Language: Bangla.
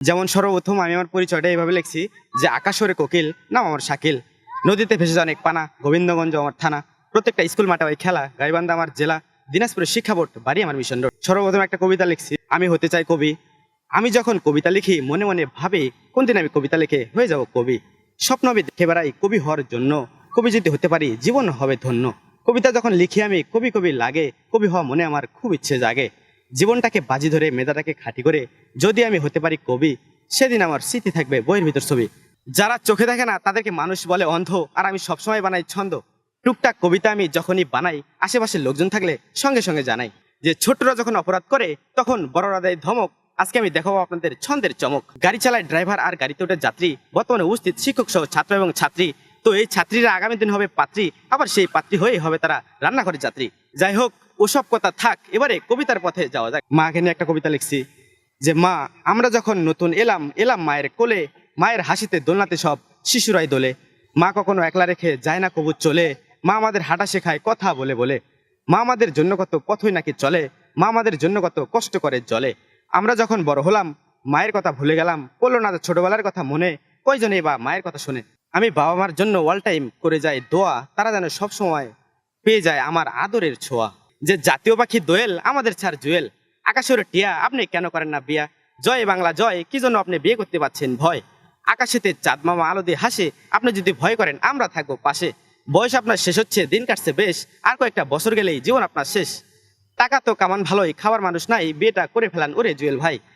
যেমন সর্বপ্রথম আমি আমার পরিচয়টা এইভাবে লিখছি যে আকাশরে কোকিল, নাম আমার শাকিল। নদীতে ভেসে যায় অনেক পানা, গোবিন্দগঞ্জ আমার থানা। প্রত্যেকটা স্কুল মাঠে হয় খেলা, গাইবান্ধা আমার জেলা, দিনাজপুরের শিক্ষা বোর্ড, বাড়ি আমার মিশন রোড সর্বপ্রথম একটা কবিতা লিখছি, আমি হতে চাই কবি। আমি যখন কবিতা লিখি, মনে মনে ভাবি কোনদিন আমি কবিতা লিখে হয়ে যাব কবি। স্বপ্ন আমি দেখে বেড়াই কবি হওয়ার জন্য। কবি যদি হতে পারি, জীবন হবে ধন্য। কবিতা যখন লিখি আমি, কবি কবি লাগে। কবি হওয়া মনে আমার খুব ইচ্ছে জাগে। জীবনটাকে বাজি ধরে, মেধাটাকে খাঁটি করে যদি আমি হতে পারি কবি, সেদিন আমার স্মৃতি থাকবে বইয়ের ভিতর ছবি। যারা চোখে দেখে না, তাদেরকে মানুষ বলে অন্ধ, আর আমি সবসময় বানাই ছন্দ। টুকটাক কবিতা আমি যখনই বানাই, আশেপাশের লোকজন থাকলে সঙ্গে সঙ্গে জানাই যে, ছোটরা যখন অপরাধ করে, তখন বড়রা দেয় ধমক। আজকে আমি দেখাবো আপনাদের ছন্দের চমক। গাড়ি চালায় ড্রাইভার আর গাড়িতে ওঠে যাত্রী। বর্তমানে উপস্থিত শিক্ষক সহ ছাত্র এবং ছাত্রী। তো এই ছাত্রীরা আগামী দিন হবে পাত্রী, আবার সেই পাত্রী হয়ে হবে তারা রান্নাঘরের যাত্রী। যাই হোক ওসব কথা থাক, এবারে কবিতার পথে যাওয়া যাক। মাকে নিয়ে একটা কবিতা লিখছি যে, মা, আমরা যখন নতুন এলাম এলাম মায়ের কোলে, মায়ের হাসিতে দোলনাতে সব শিশুরাই দোলে। মা কখনো একলা রেখে যায় না কবুত চলে। মা আমাদের হাঁটা শেখায়, কথা বলে বলে। মা আমাদের জন্য কত পথই নাকি চলে। মা আমাদের জন্য কত কষ্ট করে জলে। আমরা যখন বড় হলাম, মায়ের কথা ভুলে গেলাম। পড়ল না ছোটবেলার কথা মনে। কয়জনে বা মায়ের কথা শুনে? আমি বাবা মার জন্য অল টাইম করে যাই দোয়া। তারা যেন সবসময় পেয়ে যায় আমার আদরের ছোঁয়া। যে জাতীয় পাখি দোয়েল, আমাদের ছাড় জুয়েল। আকাশের টিয়া, আপনি কেন করেন না বিয়া? জয় বাংলা, জয়, কি জন্য আপনি বিয়ে করতে পারছেন ভয়? আকাশেতে চাঁদ মামা আলো দিয়ে হাসে, আপনি যদি ভয় করেন, আমরা থাকব পাশে। বয়স আপনার শেষ হচ্ছে, দিন কাটছে বেশ, আর কয়েকটা বছর গেলেই জীবন আপনার শেষ। টাকা তো কামান ভালোই, খাওয়ার মানুষ নাই, বিয়েটা করে ফেলান ওরে জুয়েল ভাই।